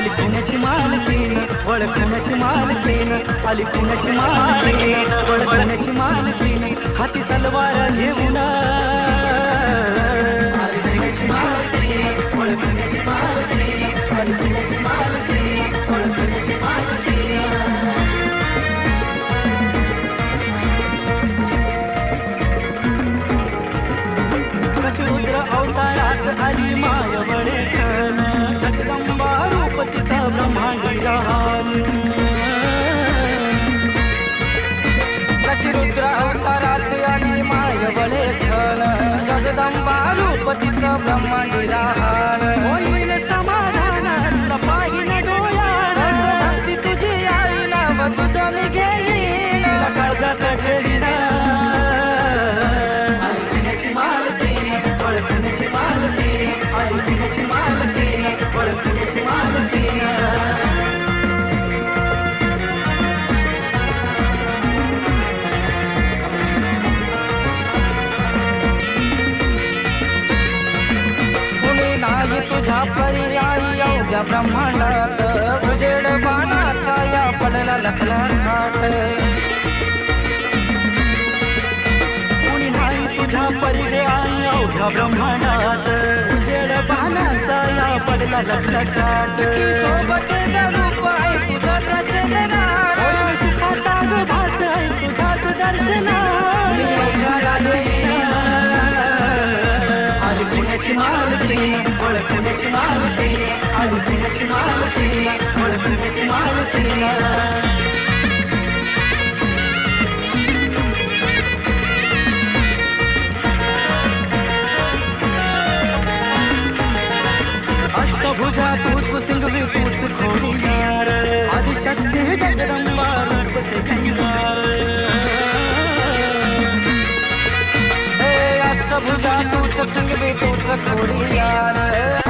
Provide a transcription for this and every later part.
आली पुण्याची मालकीन वळखण्याची मालकीन आली पुण्याची मालकीन वळखण्याची मालकीन हाती तलवार घेऊन अवतारात आली माय बळेखन બ્રહ્મ નિરા पर्यायी अवघ्या ब्रह्मांडात. उजेड बाणाचा या पडला लखला खाट कोणी नाही तुझ्या आणि अवघ्या ब्रह्मांडात. उजेड पानाचा या पडला लखलखाट सोबत रूप आहे तुझं दर्शनात. होईल सुखाचा भास आहे तुझ्याच दर्शनात आली पुण्याची मालकीन आली पुण्याची मालकीन ओळखण्याची मालकीन अष्टभुजा तूच सिंगवी तूच खोडीनार आदिशक्ती जगदंबा रूप ते गंगार अष्टभुजा तूच संगवी तूच खोडियार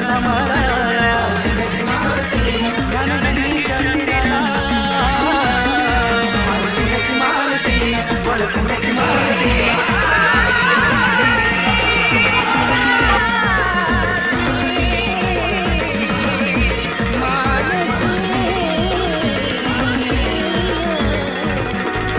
மனமா